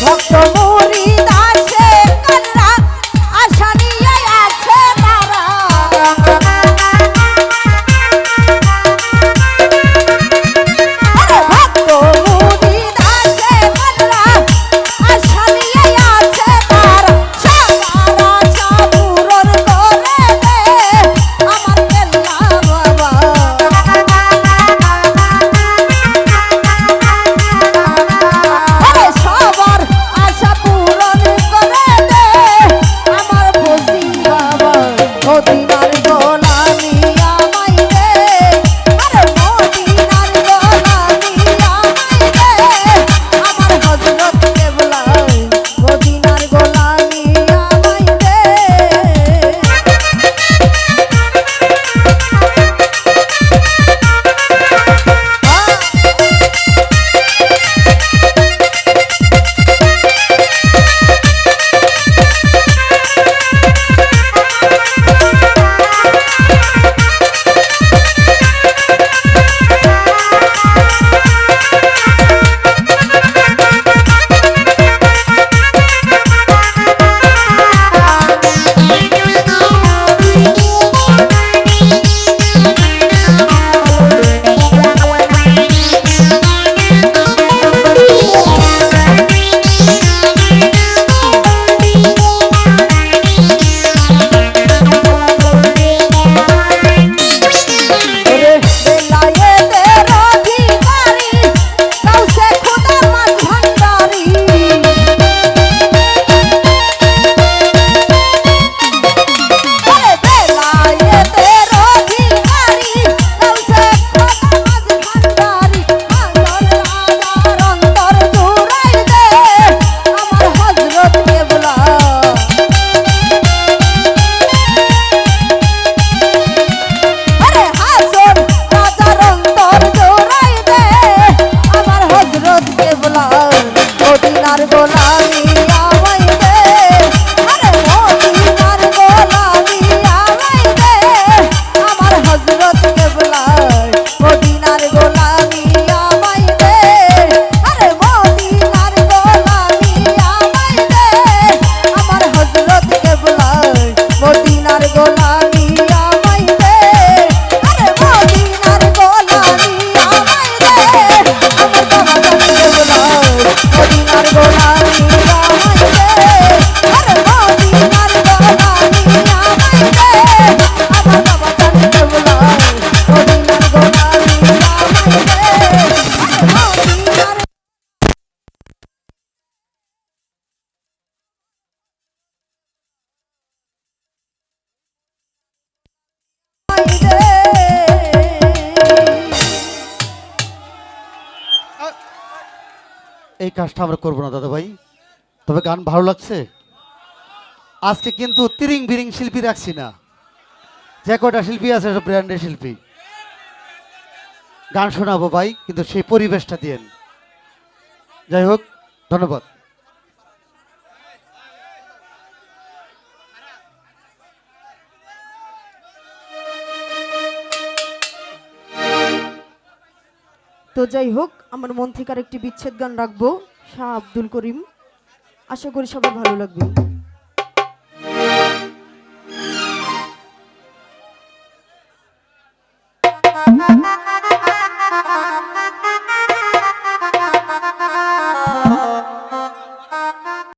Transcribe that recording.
ভক্ত মন এই কাজটা আমরা করব না, দাদা ভাই। তবে গান ভালো লাগছে? আজকে কিন্তু তিরিং বিরিং শিল্পী রাখছি না। যে কটা শিল্পী আছে, সব ব্র্যান্ডের শিল্পী। গান শোনাবো ভাই, কিন্তু সেই পরিবেশটা দিয়ে যাই হোক, ধন্যবাদ। তো যাই হোক, আমার মন থেকে আর একটি বিচ্ছেদ গান রাখব, শাহ আব্দুল করিম। আশা করি সবার ভালো লাগবে।